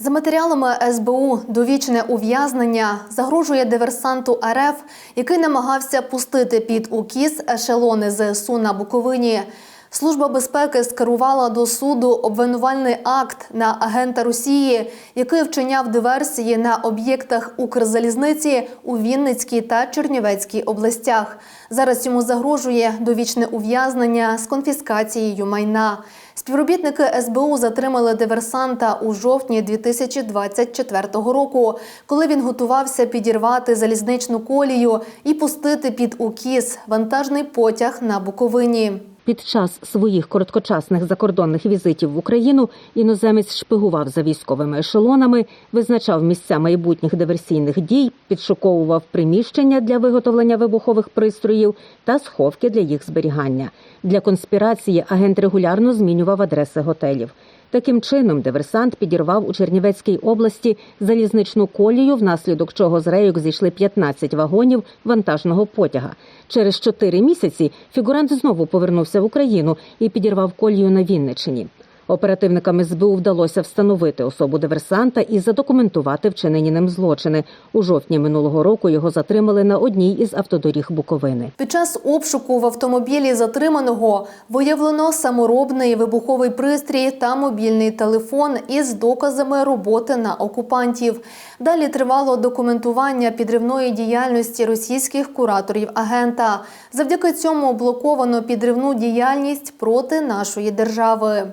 За матеріалами СБУ довічне ув'язнення загрожує диверсанту РФ, який намагався пустити під укіс ешелони ЗСУ на Буковині. Служба безпеки скерувала до суду обвинувальний акт на агента Росії, який вчиняв диверсії на об'єктах Укрзалізниці у Вінницькій та Чернівецькій областях. Зараз йому загрожує довічне ув'язнення з конфіскацією майна. Співробітники СБУ затримали диверсанта у жовтні 2024 року, коли він готувався підірвати залізничну колію і пустити під укіс вантажний потяг на Буковині. Під час своїх короткочасних закордонних візитів в Україну іноземець шпигував за військовими ешелонами, визначав місця майбутніх диверсійних дій, підшуковував приміщення для виготовлення вибухових пристроїв та сховки для їх зберігання. Для конспірації агент регулярно змінював адреси готелів. Таким чином, диверсант підірвав у Чернівецькій області залізничну колію, внаслідок чого з рейок зійшли 15 вагонів вантажного потяга. Через чотири місяці фігурант знову повернувся в Україну і підірвав колію на Вінниччині. Оперативникам СБУ вдалося встановити особу диверсанта і задокументувати вчинені ним злочини. У жовтні минулого року його затримали на одній із автодоріг Буковини. Під час обшуку в автомобілі затриманого виявлено саморобний вибуховий пристрій та мобільний телефон із доказами роботи на окупантів. Далі тривало документування підривної діяльності російських кураторів агента. Завдяки цьому блоковано підривну діяльність проти нашої держави.